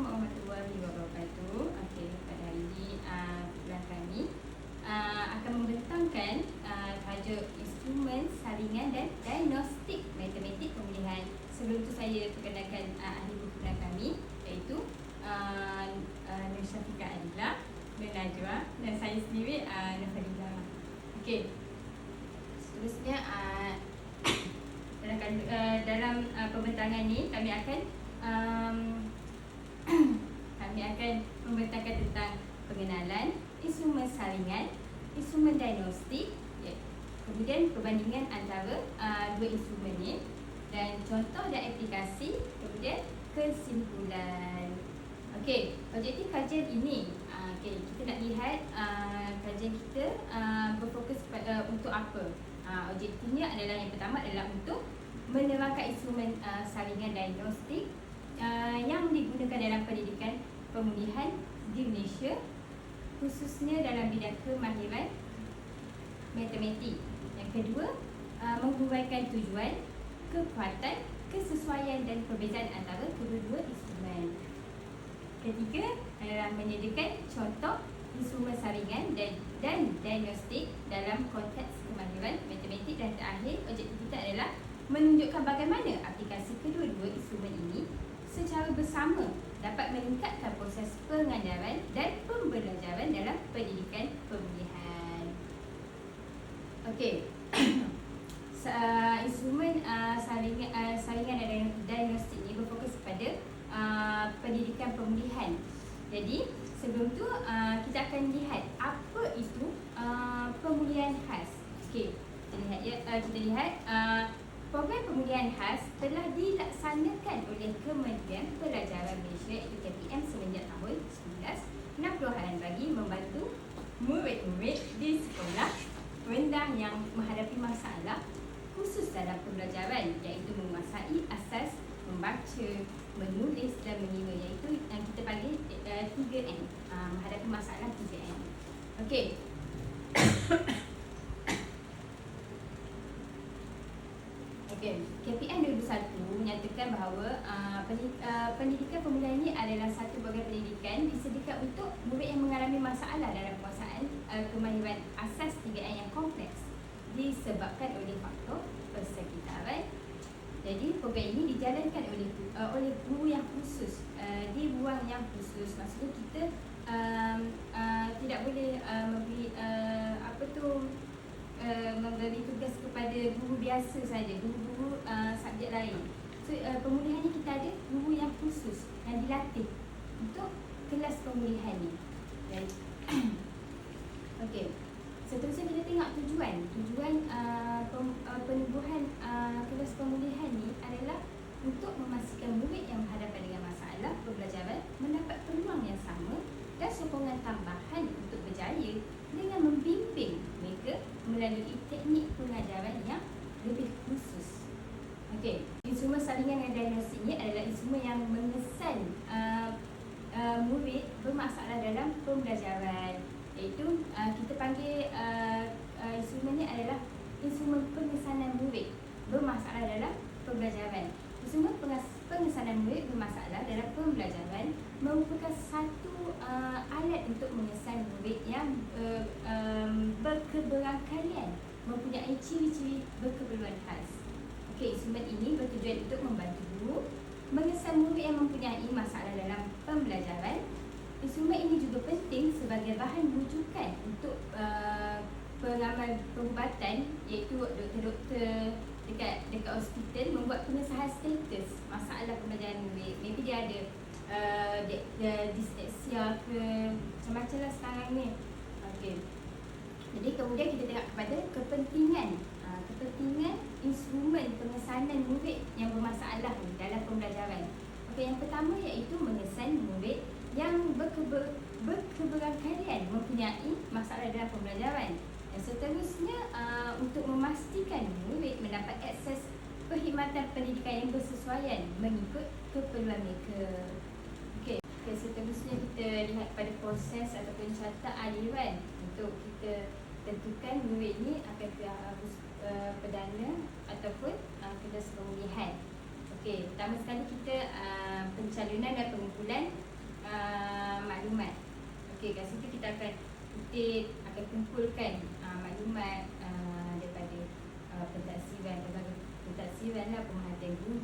warahmatullahi wabarakatuh. Okey, pada hari ini uh, kami uh, akan membentangkan uh, tajuk instrumen saringan dan diagnostik matematik pemulihan. Sebelum itu saya perkenalkan uh, ahli buku kami iaitu uh, uh, Nur Syafiqah Adila, Nur Najwa dan saya sendiri uh, Nur Fadila. Okey. Seterusnya uh, dalam uh, dalam uh, pembentangan ni kami akan um, kami akan membentangkan tentang pengenalan instrumen saringan, instrumen diagnostik, ya. kemudian perbandingan antara uh, dua instrumen ini dan contoh dan aplikasi, kemudian kesimpulan. Okey, objektif kajian ini, uh, okay, kita nak lihat uh, kajian kita uh, berfokus pada uh, untuk apa. Uh, objektifnya adalah yang pertama adalah untuk menerangkan instrumen uh, saringan diagnostik uh, yang digunakan dalam pendidikan pemulihan di Malaysia khususnya dalam bidang kemahiran matematik. Kedua, uh, tujuan, kekuatan, kesesuaian dan perbezaan antara kedua-dua instrumen. Ketiga adalah menyediakan contoh instrumen saringan dan, dan diagnostik dalam konteks kemahiran matematik dan terakhir objektif kita adalah menunjukkan bagaimana aplikasi kedua-dua instrumen ini secara bersama dapat meningkatkan proses pengajaran dan pembelajaran dalam pendidikan pemulihan. Okey. uh, instrumen uh, saringan, uh, dan diagnostik ini berfokus pada uh, pendidikan pemulihan. Jadi, sebelum tu uh, kita akan lihat apa itu uh, pemulihan khas. Okey. Kita lihat ya, uh, kita lihat uh, Program pemulihan khas telah dilaksanakan oleh Kementerian Pelajaran Malaysia iaitu KPM semenjak tahun 1960-an bagi membantu murid-murid di sekolah rendah yang menghadapi masalah khusus dalam pembelajaran iaitu menguasai asas membaca, menulis dan mengira iaitu yang kita panggil uh, 3M uh, menghadapi masalah 3M. Okey. Okay. KPM 2001 menyatakan bahawa uh, pendidikan pemulihan ini adalah satu program pendidikan disediakan untuk murid yang mengalami masalah dalam uh, kemahiran asas 3M yang kompleks disebabkan oleh faktor persekitaran. Jadi program ini dijalankan oleh uh, oleh guru yang khusus uh, di ruang yang khusus. Maksudnya kita um, uh, tidak boleh uh, memberi uh, apa tu uh, memberi tugas kepada guru biasa saja, guru-guru uh, subjek lain. So uh, pemulihan ni kita ada guru yang khusus yang dilatih untuk kelas pemulihan ni. Right. Okey. Seterusnya kita tengok tujuan. Tujuan uh, pem, uh, penubuhan uh, kelas pemulihan ni adalah untuk memastikan murid yang berhadapan dengan masalah pembelajaran mendapat peluang yang sama dan sokongan tambahan untuk berjaya dengan membimbing mereka melalui teknik pengajaran yang lebih khusus. Okey, instrumen saringan dan diagnostik ini adalah instrumen yang mengesan uh, murid bermasalah dalam pembelajaran. Iaitu uh, kita panggil uh, uh, instrumen ini adalah instrumen pengesanan murid bermasalah dalam pembelajaran. Instrumen pengesanan murid bermasalah dalam pembelajaran merupakan satu uh, alat untuk mengesan murid yang uh, um, berkeberangkalian mempunyai ciri-ciri berkeperluan khas. Okey, instrumen ini bertujuan untuk membantu guru mengesan murid yang mempunyai masalah dalam pembelajaran. Instrumen ini juga penting sebagai bahan rujukan untuk uh, pengamal perubatan iaitu doktor-doktor dekat dekat hospital membuat pengesahan status masalah pembelajaran murid. Maybe dia ada uh, disleksia ke macam-macam lah sekarang ni. Okay. Jadi kemudian kita tengok kepada kepentingan uh, kepentingan instrumen pengesanan murid yang bermasalah ni dalam pembelajaran. Okey, yang pertama iaitu mengesan murid berkeber, berkeberangkalian mempunyai masalah dalam pembelajaran. Dan seterusnya uh, untuk memastikan murid mendapat akses perkhidmatan pendidikan yang bersesuaian mengikut keperluan mereka. Okay, seterusnya kita lihat pada proses ataupun carta aliran untuk kita tentukan murid ni akan ke harus uh, perdana ataupun uh, kelas pemulihan. Okey, pertama sekali kita uh, pencalonan dan pengumpulan uh, maklumat. Okey, kat situ kita akan kutip, akan kumpulkan uh, maklumat uh, daripada uh, pentaksiran, pelbagai pentaksiran lah, pemerhatian guru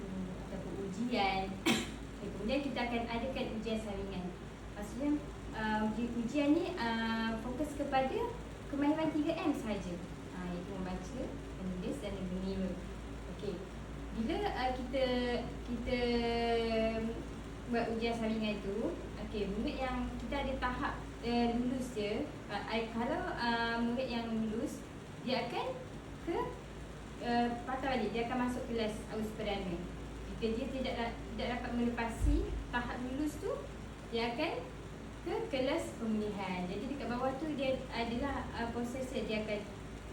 ataupun ujian. Okay, kemudian kita akan adakan ujian saringan. Maksudnya uh, ujian ni uh, fokus kepada kemahiran 3M sahaja. Uh, iaitu membaca, menulis dan mengira. Okey. Bila uh, kita kita buat ujian saringan tu, okey, murid yang kita ada tahap uh, lulus dia, uh, kalau uh, murid yang lulus, dia akan ke uh, patah balik, dia akan masuk kelas aus perdana. Jika dia tidak tidak dapat melepasi tahap lulus tu, dia akan ke kelas pemilihan. Jadi dekat bawah tu dia adalah uh, proses dia akan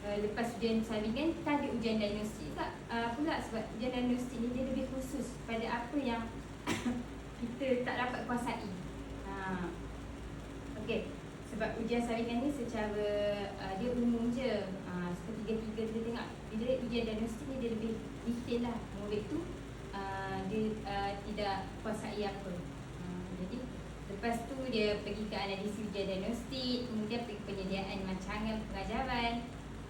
uh, lepas ujian saringan kita ada ujian diagnostik tak uh, pula sebab ujian diagnostik ni dia lebih khusus pada apa yang kita tak dapat kuasai. Ha. Okey. Sebab ujian saringan ni secara uh, dia umum je. Uh, seperti tiga-tiga kita tengok bila ujian diagnostik ni dia lebih detail lah. Murid tu uh, dia uh, tidak kuasai apa. Uh, jadi lepas tu dia pergi ke analisis ujian diagnostik, kemudian pergi penyediaan rancangan pengajaran,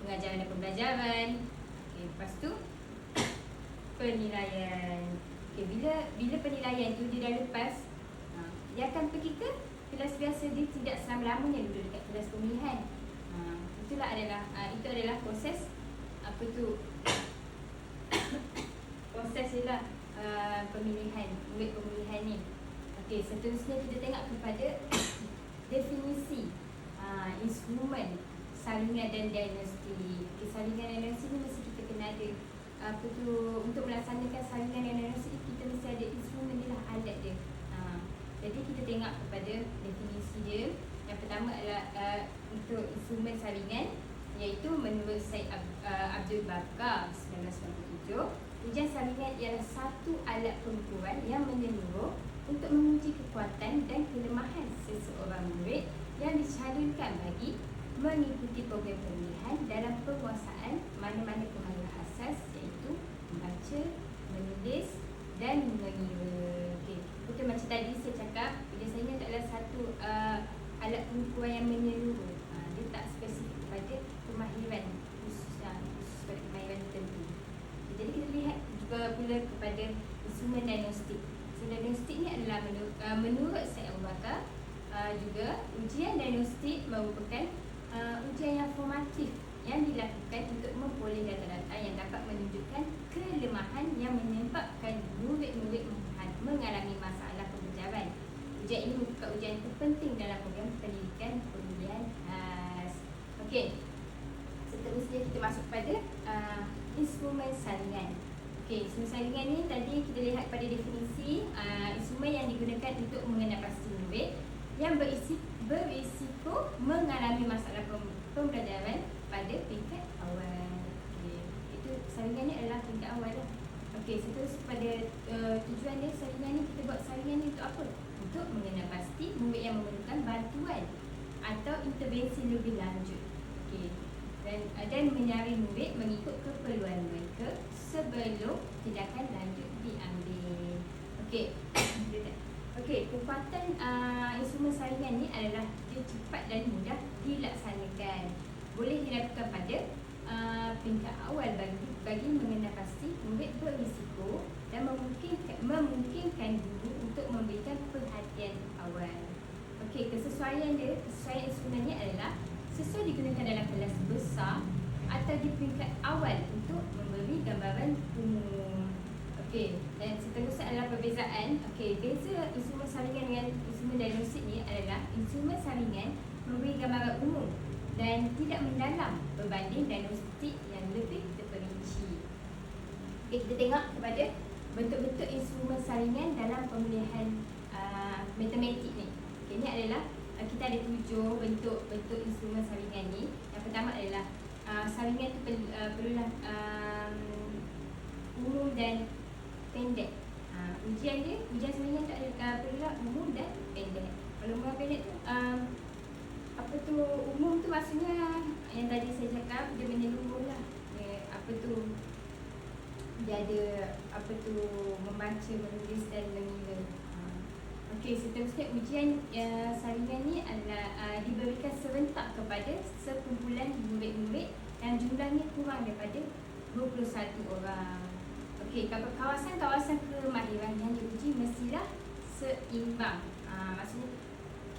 pengajaran dan pembelajaran. Okay, lepas tu penilaian. Okay, bila bila penilaian tu dia dah lepas, ha, dia akan pergi ke kelas biasa dia tidak selama-lamanya duduk dekat kelas pemilihan. Ha, itulah adalah ha, itu adalah proses apa tu proses ialah uh, pemilihan murid pemilihan ni. Okey, seterusnya kita tengok kepada definisi uh, instrumen saringan dan diagnostik. Okay, saringan dan diagnostik ni mesti kita kena ada apa tu untuk melaksanakan saringan dan diagnostik kita mesti ada instrumen dia lah alat dia. Tengok kepada definisi dia. Yang pertama adalah uh, untuk instrumen saringan iaitu menurut Syed Ab, uh, Abdul Bakar 1997 ujian saringan ialah satu alat pengukuran yang menyeluruh untuk menguji kekuatan dan kelemahan seseorang murid yang dicalonkan bagi mengikuti program pemilihan dalam penguasaan mana-mana kemahiran asas iaitu membaca, menulis dan mengira. Okey, macam tadi saya cakap, biasanya adalah satu uh, alat pengukuran yang menyeluruh. Uh, dia tak spesifik kepada kemahiran khusus, uh, khusus pada kemahiran tertentu. Jadi kita lihat juga pula kepada instrumen diagnostik. So, diagnostik ni adalah menurut, uh, menurut saya Abu Bakar, uh, juga ujian diagnostik merupakan uh, ujian yang formatif yang dilakukan untuk memperoleh data-data yang dapat menunjukkan kelemahan yang menyebabkan murid-murid mengalami masalah pembelajaran. Ujian ini merupakan ujian terpenting dalam program pendidikan pemilihan khas. Okey. Seterusnya kita masuk pada uh, instrumen saringan. Okey, instrumen saringan ni tadi kita lihat pada definisi uh, instrumen yang digunakan untuk mengenal pasti murid yang berisi berisiko mengalami masalah pembelajaran pada tingkat awal. Okay. Itu saringan ni adalah tingkat awal lah. Okey, seterus pada uh, tujuan dia saringan ni kita buat saringan ni untuk apa? Untuk mengenal pasti murid yang memerlukan bantuan atau intervensi lebih lanjut. Okey. Dan uh, dan mencari murid mengikut keperluan mereka sebelum tindakan lanjut diambil. Okey. Okey, kekuatan uh, instrumen saringan ni adalah dia cepat dan mudah dilaksanakan. Boleh dilakukan pada uh, tingkat awal bagi bagi mengenal pasti murid berisiko dan memungkinkan memungkinkan guru untuk memberikan perhatian awal. Okey, kesesuaian dia, kesesuaian instrumen ni adalah sesuai digunakan dalam kelas besar atau di peringkat awal untuk memberi gambaran umum. Okey, dan seterusnya adalah perbezaan. Okey, beza instrumen saringan dengan instrumen diagnostik ni adalah instrumen saringan memberi gambaran umum dan tidak mendalam berbanding diagnostik yang lebih terperinci. Okey, kita tengok kepada bentuk-bentuk instrumen saringan dalam pemilihan uh, matematik ni. Okey, ini adalah uh, kita ada tujuh bentuk-bentuk instrumen saringan ni. Yang pertama adalah uh, saringan tu perlu, uh, perlulah um, umum dan pendek. Ha, ujian dia, ujian sebenarnya tak ada uh, perlu umum dan pendek. Kalau umum pendek tu, um, apa tu umum tu maksudnya yang tadi saya cakap dia menyeluruh lah. Dia, apa tu dia ada apa tu membaca, menulis dan mengira. Uh, Okey, seterusnya ujian uh, saringan ni adalah uh, diberikan serentak kepada sekumpulan murid-murid yang jumlahnya kurang daripada 21 orang. Okey, kawasan-kawasan kemahiran yang diuji mestilah seimbang. Uh, maksudnya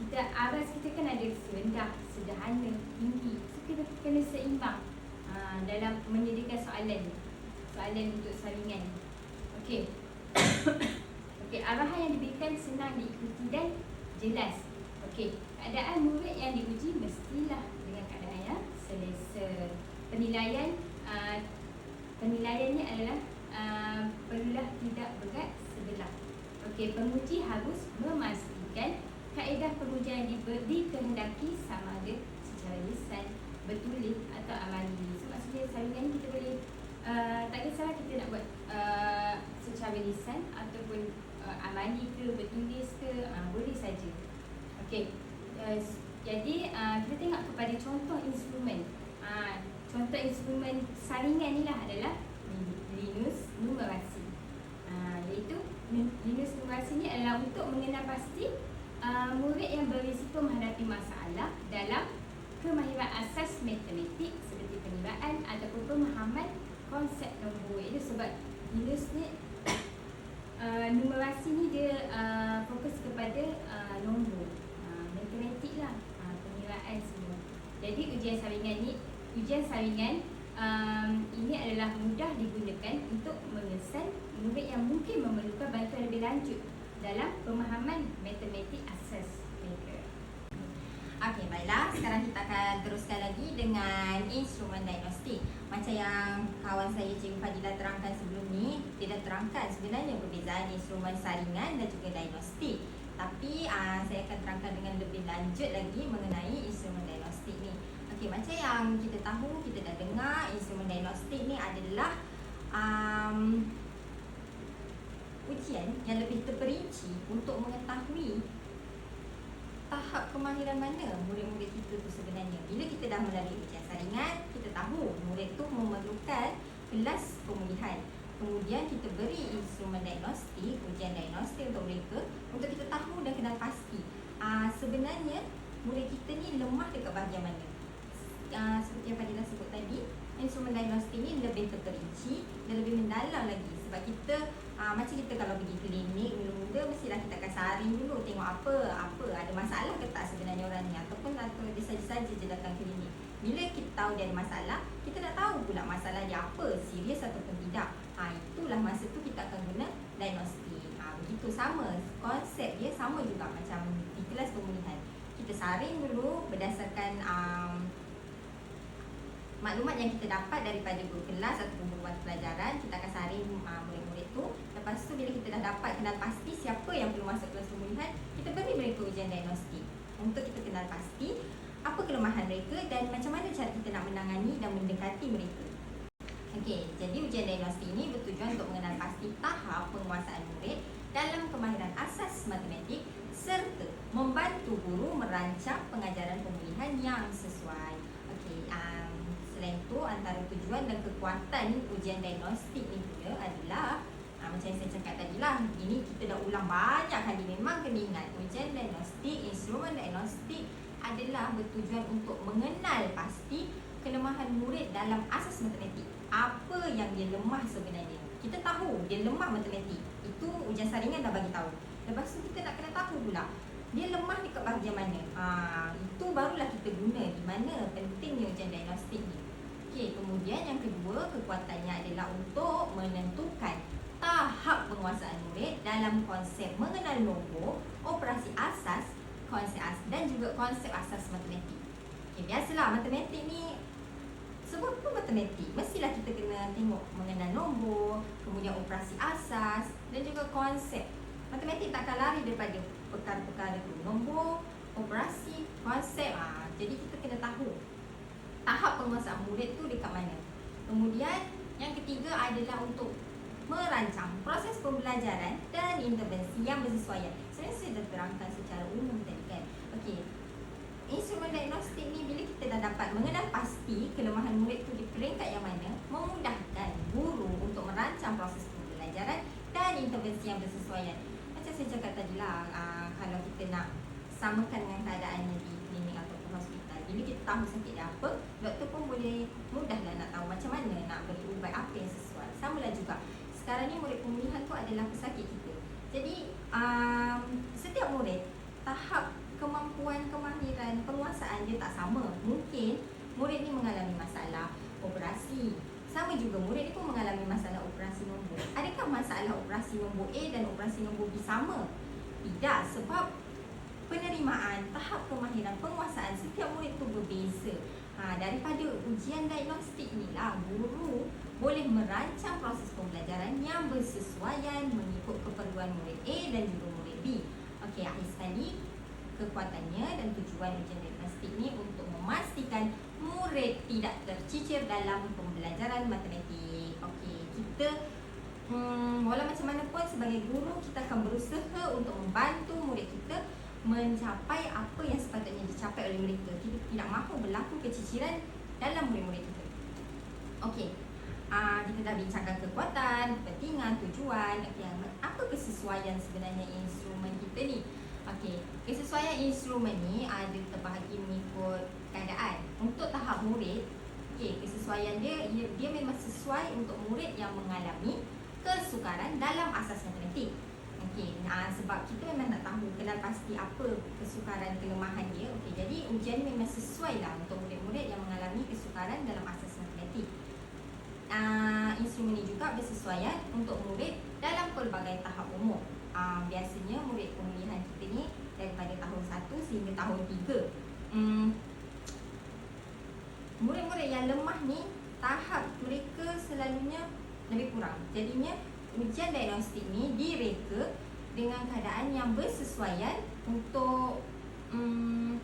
kita aras kita kan ada rendah, sederhana, tinggi. So kita kena seimbang uh, dalam menyediakan soalan soalan untuk saringan. Okey. Okey, arahan yang diberikan senang diikuti dan jelas. Okey, keadaan murid yang diuji mestilah dengan keadaan yang selesa. Penilaian uh, penilaiannya adalah uh, perlulah tidak berat sebelah. Okey, penguji harus memastikan kaedah pengujian yang dikehendaki sama ada secara lisan, bertulis atau amali. So, maksudnya saringan kita boleh uh, tak kisahlah kita nak buat uh, secara lisan ataupun uh, amali ke, bertulis ke, uh, boleh saja. Okey. Uh, jadi uh, kita tengok kepada contoh instrumen. Uh, contoh instrumen saringan ni lah adalah Linus numerasi. Uh, iaitu Linus numerasi ni adalah untuk mengenal pasti uh, murid yang berisiko menghadapi masalah dalam kemahiran asas matematik seperti penibaan ataupun pemahaman konsep nombor. Itu sebab Linus ni uh, numerasi ni dia uh, fokus kepada uh, nombor uh, matematik lah uh, pengiraan semua jadi ujian saringan ni ujian saringan um, ini adalah mudah digunakan untuk mengesan murid yang mungkin memerlukan bantuan lebih lanjut dalam pemahaman matematik asas mereka Okey, baiklah. Sekarang kita akan teruskan lagi dengan instrumen diagnostik. Macam yang kawan saya Cikgu Fadila terangkan sebelum ni, dia dah terangkan sebenarnya perbezaan instrumen saringan dan juga diagnostik. Tapi aa, ah, saya akan terangkan dengan lebih lanjut lagi mengenai instrumen diagnostik. Okey, macam yang kita tahu, kita dah dengar instrumen diagnostik ni adalah um, ujian yang lebih terperinci untuk mengetahui tahap kemahiran mana murid-murid kita tu sebenarnya. Bila kita dah melalui ujian saringan Kita tahu murid tu memerlukan kelas pemulihan. Kemudian kita beri instrumen diagnostik, ujian diagnostik untuk mereka Untuk kita tahu dan kenal pasti uh, Sebenarnya murid kita ni lemah dekat bahagian mana uh, Seperti yang Fadilah sebut tadi Instrumen diagnostik ni lebih terperinci dan lebih mendalam lagi. Sebab kita uh, macam kita kalau pergi klinik mula-mula mestilah kita akan saring dulu tengok apa apa ada masalah ke tak sebenarnya orang ni ataupun atau dia saja-saja je datang klinik. Bila kita tahu dia ada masalah kita nak tahu pula masalah dia apa serius ataupun tidak. Ha, itulah masa tu kita akan guna diagnostik. Ha, begitu sama konsep dia sama juga macam di kelas pemulihan. Kita saring dulu berdasarkan um, maklumat yang kita dapat daripada guru kelas ataupun guru pelajaran kita akan saring uh, murid-murid tu Lepas tu bila kita dah dapat kenal pasti siapa yang perlu masuk kelas pemulihan, kita beri mereka ujian diagnostik untuk kita kenal pasti apa kelemahan mereka dan macam mana cara kita nak menangani dan mendekati mereka. Okey, jadi ujian diagnostik ini bertujuan untuk mengenal pasti tahap penguasaan murid dalam kemahiran asas matematik serta membantu guru merancang pengajaran pemulihan yang sesuai. Selain itu antara tujuan dan kekuatan ujian diagnostik ini juga adalah ha, Macam yang saya cakap tadi lah Ini kita dah ulang banyak kali Memang kena ingat Ujian diagnostik, instrumen diagnostik Adalah bertujuan untuk mengenal pasti Kelemahan murid dalam asas matematik. Apa yang dia lemah sebenarnya? Kita tahu dia lemah matematik Itu ujian saringan dah bagi tahu. Lepas tu kita nak kena tahu pula dia lemah dekat bahagian mana? Ha, Itu barulah kita guna Di mana pentingnya ujian diagnostik ni Okey, kemudian yang kedua kekuatannya adalah untuk menentukan tahap penguasaan murid dalam konsep mengenal nombor, operasi asas, konsep asas dan juga konsep asas matematik. Okay, biasalah matematik ni sebut pun matematik. Mestilah kita kena tengok mengenal nombor, kemudian operasi asas dan juga konsep. Matematik takkan lari daripada perkara-perkara itu. Nombor, operasi, konsep. Ha, jadi kita kena tahu tahap penguasaan murid tu dekat mana. Kemudian yang ketiga adalah untuk merancang proses pembelajaran dan intervensi yang bersesuaian. Sebenarnya saya dah terangkan secara umum tadi kan. Okey. Instrumen diagnostik ni bila kita dah dapat mengenal pasti kelemahan murid tu di peringkat yang mana, memudahkan guru untuk merancang proses pembelajaran dan intervensi yang bersesuaian. Macam saya cakap tadi lah, uh, kalau kita nak samakan dengan keadaannya di. Bila kita tahu sakit dia apa, doktor pun boleh mudahlah nak tahu macam mana nak beri ubat apa yang sesuai. Sama lah juga. Sekarang ni murid pemulihan tu adalah pesakit kita. Jadi um, setiap murid tahap kemampuan kemahiran penguasaan dia tak sama. Mungkin murid ni mengalami masalah operasi. Sama juga murid ni pun mengalami masalah operasi nombor. Adakah masalah operasi nombor A dan operasi nombor B sama? Tidak sebab penerimaan tahap kemahiran penguasaan setiap murid tu berbeza. Ha, daripada ujian diagnostik ni lah guru boleh merancang proses pembelajaran yang bersesuaian mengikut keperluan murid A dan juga murid B. Okey, akhir sekali kekuatannya dan tujuan ujian diagnostik ni untuk memastikan murid tidak tercicir dalam pembelajaran matematik. Okey, kita hmm, walau macam mana pun sebagai guru kita akan berusaha untuk membantu murid kita mencapai apa yang sepatutnya dicapai oleh mereka. Kita tidak mahu berlaku keciciran dalam murid-murid kita. Okey. Uh, kita dah bincangkan kekuatan, kepentingan, tujuan, okay, apa kesesuaian sebenarnya instrumen kita ni. Okey, kesesuaian instrumen ni ada terbahagi mengikut keadaan. Untuk tahap murid, okey, kesesuaian dia, dia dia memang sesuai untuk murid yang mengalami kesukaran dalam asas matematik. Okey, nah, sebab kita memang nak tahu kenal pasti apa kesukaran kelemahan dia. Okey, jadi ujian ni memang sesuai lah untuk murid-murid yang mengalami kesukaran dalam asas matematik. Uh, instrumen ini juga bersesuaian untuk murid dalam pelbagai tahap umur. Uh, biasanya murid pemulihan kita ni daripada tahun 1 sehingga tahun 3. Hmm, murid-murid yang lemah ni tahap mereka selalunya lebih kurang. Jadinya ujian diagnostik ni direka dengan keadaan yang bersesuaian untuk um,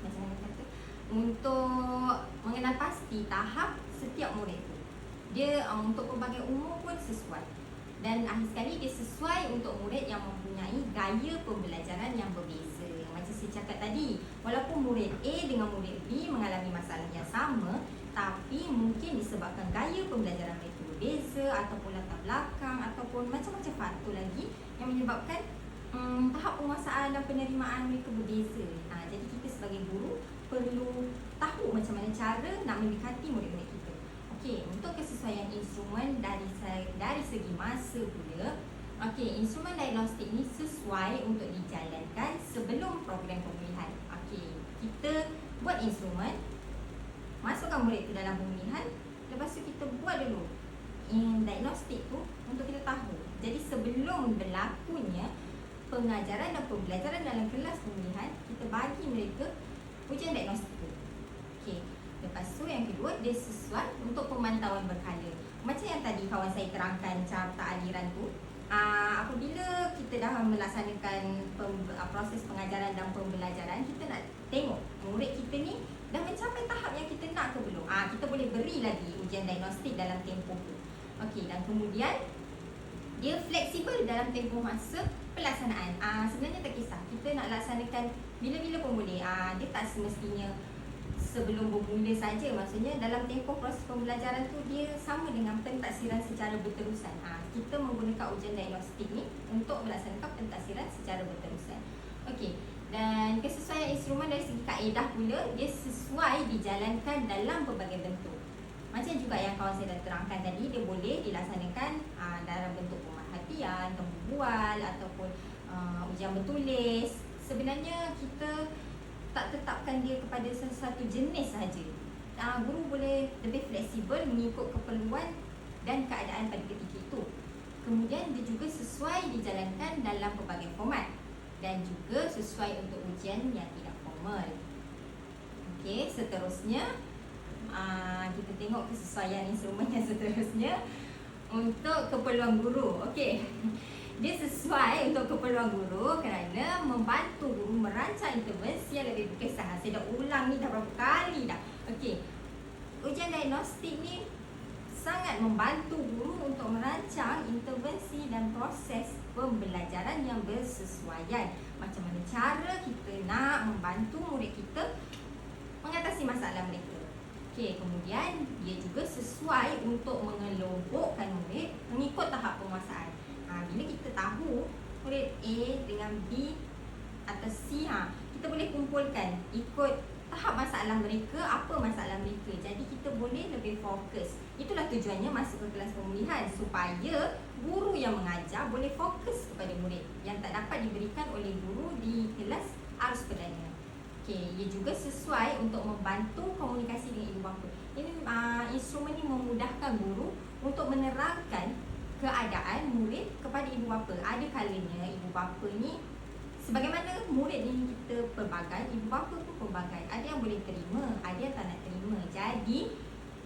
macam mana kata untuk mengenal pasti tahap setiap murid. Dia um, untuk pelbagai umur pun sesuai. Dan akhir sekali dia sesuai untuk murid yang mempunyai gaya pembelajaran yang berbeza. Macam saya cakap tadi, walaupun murid A dengan murid B mengalami masalah yang sama, tapi mungkin disebabkan gaya pembelajaran mereka berbeza ataupun latar belakang ataupun macam-macam faktor lagi yang menyebabkan um, tahap penguasaan dan penerimaan mereka berbeza. Ha, jadi kita sebagai guru perlu tahu macam mana cara nak mendekati murid-murid kita. Okey, untuk kesesuaian instrumen dari dari segi masa pula, okey, instrumen diagnostik ni sesuai untuk dijalankan sebelum program pemulihan. Okey, kita buat instrumen, masukkan murid ke dalam pemulihan, lepas tu kita buat dulu in diagnostik tu untuk kita tahu. Jadi sebelum berlakunya pengajaran dan pembelajaran dalam kelas pemulihan, kita bagi mereka ujian diagnostik. Okey. Lepas tu yang kedua dia sesuai untuk pemantauan berkala. Macam yang tadi kawan saya terangkan carta aliran tu. Uh, apabila kita dah melaksanakan pem, uh, proses pengajaran dan pembelajaran, kita nak tengok murid kita ni dah mencapai tahap yang kita nak ke belum. Ah kita boleh beri lagi ujian diagnostik dalam tempoh tu. Okey dan kemudian dia fleksibel dalam tempoh masa pelaksanaan. Ah uh, sebenarnya tak kisah. Kita nak laksanakan bila-bila pun boleh. Ah uh, dia tak semestinya sebelum bermula saja maksudnya dalam tempoh proses pembelajaran tu dia sama dengan pentaksiran secara berterusan. Ah kita menggunakan ujian diagnostik ni untuk melaksanakan pentaksiran secara berterusan. Okey. Dan kesesuaian instrumen dari segi kaedah pula dia sesuai dijalankan dalam pelbagai bentuk. Macam juga yang kawan saya dah terangkan tadi dia boleh dilaksanakan aa, dalam bentuk pemerhatian, tembual ataupun aa, ujian bertulis. Sebenarnya kita tak tetapkan dia kepada sesuatu jenis sahaja. Uh, guru boleh lebih fleksibel mengikut keperluan dan keadaan pada ketika itu. Kemudian dia juga sesuai dijalankan dalam pelbagai format dan juga sesuai untuk ujian yang tidak formal. Okey, seterusnya uh, kita tengok kesesuaian instrumen yang seterusnya untuk keperluan guru. Okey. Dia sesuai untuk keperluan guru kerana membantu guru merancang intervensi yang lebih berkesan. Saya dah ulang ni dah berapa kali dah. Okey. Ujian diagnostik ni sangat membantu guru untuk merancang intervensi dan proses pembelajaran yang bersesuaian. Macam mana cara kita nak membantu murid kita mengatasi masalah mereka. Okey, kemudian dia juga sesuai untuk mengelompokkan murid mengikut tahap penguasaan. Ha, bila kita tahu murid A dengan B atau C, ha, kita boleh kumpulkan ikut tahap masalah mereka, apa masalah mereka. Jadi kita boleh lebih fokus. Itulah tujuannya masuk ke kelas pemulihan supaya guru yang mengajar boleh fokus kepada murid yang tak dapat diberikan oleh guru di kelas arus perdana. Okey, ia juga sesuai untuk membantu komunikasi dengan ibu bapa. Ini uh, instrumen ini memudahkan guru untuk menerangkan keadaan murid kepada ibu bapa. Ada kalanya ibu bapa ni sebagaimana murid ini kita pelbagai, ibu bapa pun pelbagai. Ada yang boleh terima, ada yang tak nak terima. Jadi,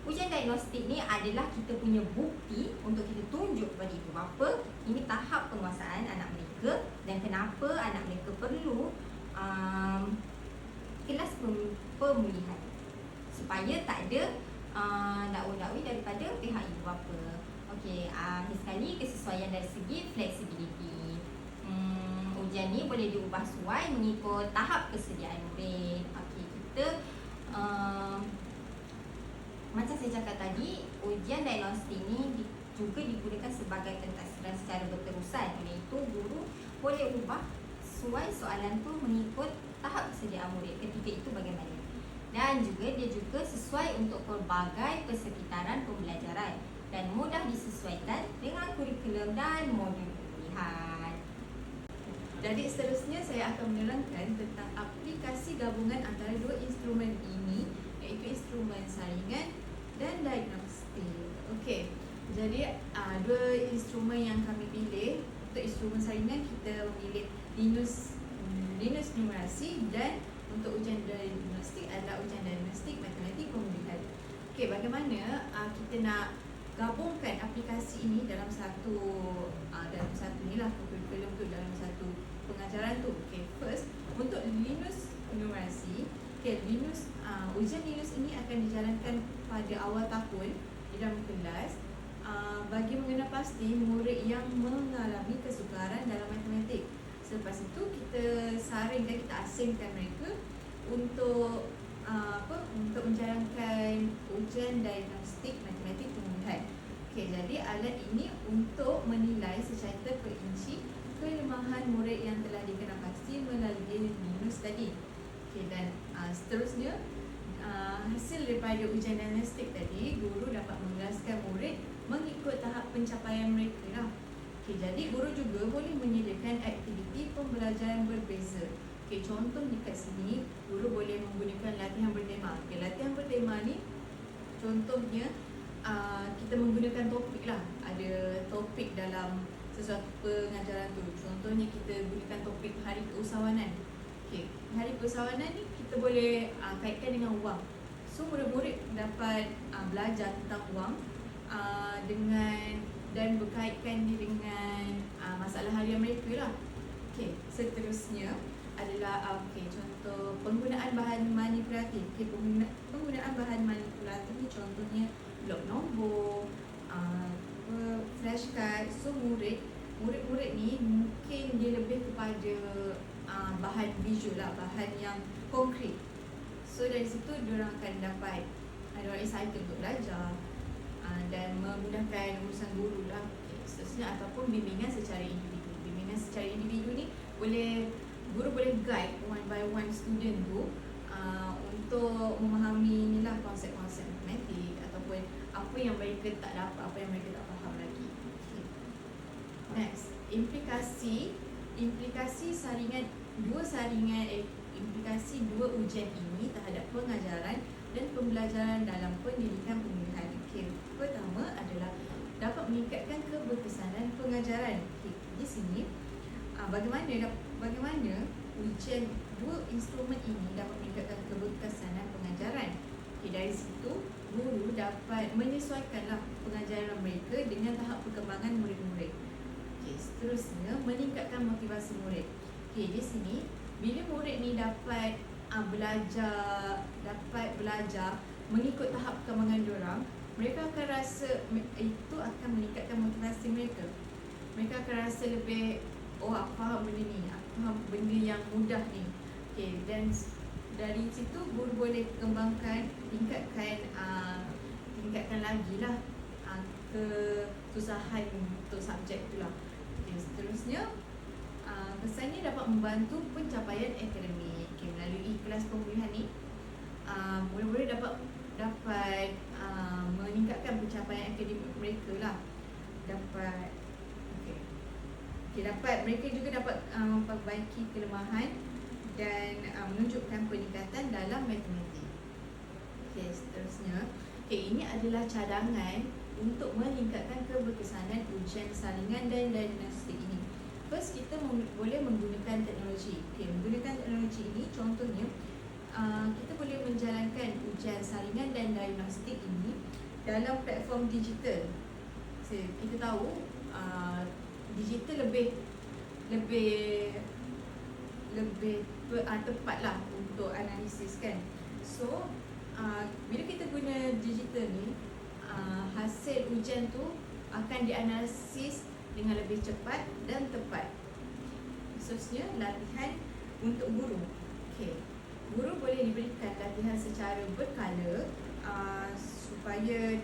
ujian diagnostik ni adalah kita punya bukti untuk kita tunjuk kepada ibu bapa ini tahap penguasaan anak mereka dan kenapa anak mereka perlu um, kelas pemulihan supaya tak ada uh, dakwa-dakwi daripada pihak ibu bapa. Okey, uh, sekali kesesuaian dari segi flexibility. Hmm, ujian ni boleh diubah suai mengikut tahap kesediaan murid. Okey, kita uh, macam saya cakap tadi, ujian diagnostik ni juga digunakan sebagai pentasiran secara berterusan. Oleh itu, guru boleh ubah suai soalan tu mengikut tahap kesediaan murid ketika itu bagaimana dan juga dia juga sesuai untuk pelbagai persekitaran pembelajaran dan mudah disesuaikan dengan kurikulum dan modul pilihan. Jadi seterusnya saya akan menerangkan tentang aplikasi gabungan antara dua instrumen ini iaitu instrumen saringan dan diagnostik. Okey. Jadi uh, dua instrumen yang kami pilih untuk instrumen saringan kita memilih Linus Linus numerasi dan untuk ujian diagnostik adalah ujian diagnostik matematik pemulihan. Okey, bagaimana uh, kita nak gabungkan aplikasi ini dalam satu uh, dalam satu inilah kurikulum tu dalam satu pengajaran tu. Okey, first untuk Linus numerasi, okey, Linus uh, ujian Linus ini akan dijalankan pada awal tahun di dalam kelas uh, bagi mengenal pasti murid yang mengalami kesukaran dalam matematik. Selepas itu kita saringkan kita asingkan mereka untuk uh, apa untuk menjalankan ujian diagnostik matematik pemulihan. Okey, jadi alat ini untuk menilai secara terperinci kelemahan murid yang telah dikenal pasti melalui minus tadi. Okey dan uh, seterusnya uh, hasil daripada ujian diagnostik tadi guru dapat menjelaskan murid mengikut tahap pencapaian mereka lah. Okay, jadi guru juga boleh menyediakan aktiviti pembelajaran berbeza. Okay, contoh di kat sini, guru boleh menggunakan latihan bertema. Okay, latihan bertema ni contohnya uh, kita menggunakan topik lah. Ada topik dalam sesuatu pengajaran tu. Contohnya kita gunakan topik hari keusahawanan. Okay, hari keusahawanan ni kita boleh uh, kaitkan dengan wang. So murid-murid dapat uh, belajar tentang wang uh, dengan dan berkaitkan dengan uh, masalah harian mereka lah. Okey, seterusnya adalah uh, okey contoh penggunaan bahan manipulatif. Okey, pengguna, penggunaan bahan manipulatif ni contohnya blok nombor, uh, flashcard. So murid murid-murid ni mungkin dia lebih kepada uh, bahan visual lah, bahan yang konkret. So dari situ diorang akan dapat ada orang excited untuk belajar Ah, dan memudahkan urusan guru seterusnya ataupun bimbingan secara individu bimbingan secara individu ni boleh guru boleh guide one by one student tu uh, untuk memahami inilah konsep-konsep matematik ataupun apa yang mereka tak dapat apa yang mereka tak faham lagi okay. next implikasi implikasi saringan dua saringan eh, implikasi dua ujian ini terhadap pengajaran dan pembelajaran dalam pendidikan pemulihan okay. Pertama adalah dapat meningkatkan keberkesanan pengajaran. Okay. Di sini uh, bagaimana bagaimana ujian dua instrumen ini dapat meningkatkan keberkesanan pengajaran. Okay. Dari situ guru dapat menyesuaikanlah pengajaran mereka dengan tahap perkembangan murid-murid. Okay. Seterusnya meningkatkan motivasi murid. Okay. Di sini bila murid ni dapat uh, belajar dapat belajar mengikut tahap perkembangan diorang mereka akan rasa itu akan meningkatkan motivasi mereka. Mereka akan rasa lebih oh aku faham benda ni, aku faham benda yang mudah ni. Okay, dan dari situ guru boleh kembangkan tingkatkan uh, tingkatkan lagi lah uh, kesusahan untuk subjek tu lah okay, seterusnya uh, kesannya dapat membantu pencapaian akademik okay, melalui kelas pemulihan ni uh, boleh-boleh dapat dapat uh, meningkatkan pencapaian akademik mereka lah dapat okay. Okay, dapat mereka juga dapat uh, memperbaiki kelemahan dan uh, menunjukkan peningkatan dalam matematik. Okey, seterusnya. Okey, ini adalah cadangan untuk meningkatkan keberkesanan ujian saringan dan diagnostik ini. First, kita boleh menggunakan teknologi. Okey, menggunakan teknologi ini contohnya uh, kita boleh menjalankan ujian saringan dan diagnostik ini dalam platform digital. So, kita tahu uh, digital lebih lebih lebih uh, tepat lah untuk analisis kan. So uh, bila kita guna digital ni uh, hasil ujian tu akan dianalisis dengan lebih cepat dan tepat. Khususnya latihan untuk guru. Okey. Guru boleh diberikan latihan secara berkala uh, supaya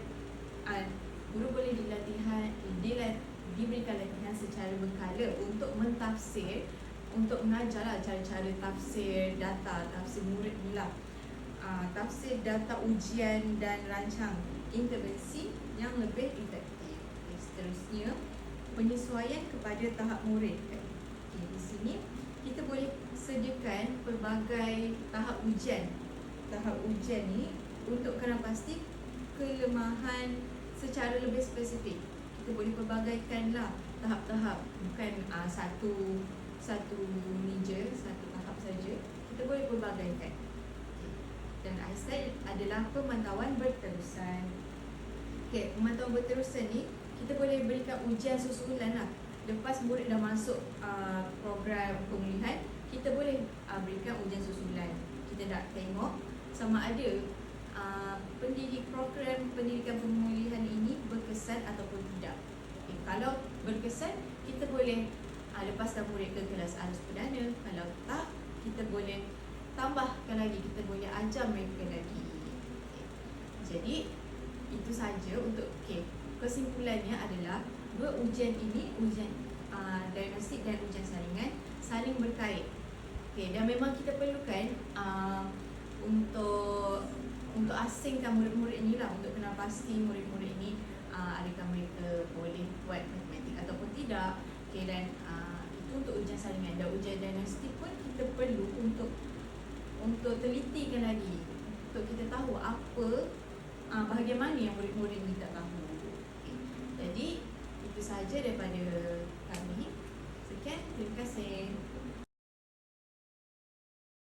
uh, guru boleh dilatihan dilat, diberikan latihan secara berkala untuk mentafsir untuk mengajarlah cara-cara tafsir data, tafsir murid lah. Uh, tafsir data ujian dan rancang intervensi yang lebih efektif. Okay, seterusnya, penyesuaian kepada tahap murid. Okay, di sini kita boleh sediakan pelbagai tahap ujian. Tahap ujian ni untuk kena pasti kelemahan secara lebih spesifik. Kita boleh pelbagaikan lah tahap-tahap bukan uh, satu satu meja, satu tahap saja, kita boleh pelbagaikan. Dan Einstein adalah pemantauan berterusan. Okey, pemantauan berterusan ni kita boleh berikan ujian susulan lah. Lepas murid dah masuk uh, program pemulihan, kita boleh uh, berikan ujian susulan. Kita nak tengok sama ada uh, pendidik program pendidikan pemulihan ini berkesan ataupun tidak. Okay, kalau berkesan, kita boleh uh, lepaskan murid ke kelas arus perdana kalau tak kita boleh tambahkan lagi kita boleh ajar mereka lagi okay. jadi itu saja untuk okay. kesimpulannya adalah dua ujian ini ujian uh, diagnostik dan ujian saringan saling berkait okay. dan memang kita perlukan uh, untuk untuk asingkan murid-murid ini lah untuk kenal pasti murid-murid ini uh, adakah mereka boleh buat matematik ataupun tidak okay, dan uh, itu untuk ujian saringan dan ujian diagnostik pun kita perlu untuk untuk telitikan lagi untuk kita tahu apa uh, bahagian mana yang murid-murid ni tak tahu okay. jadi itu saja daripada kami sekian terima kasih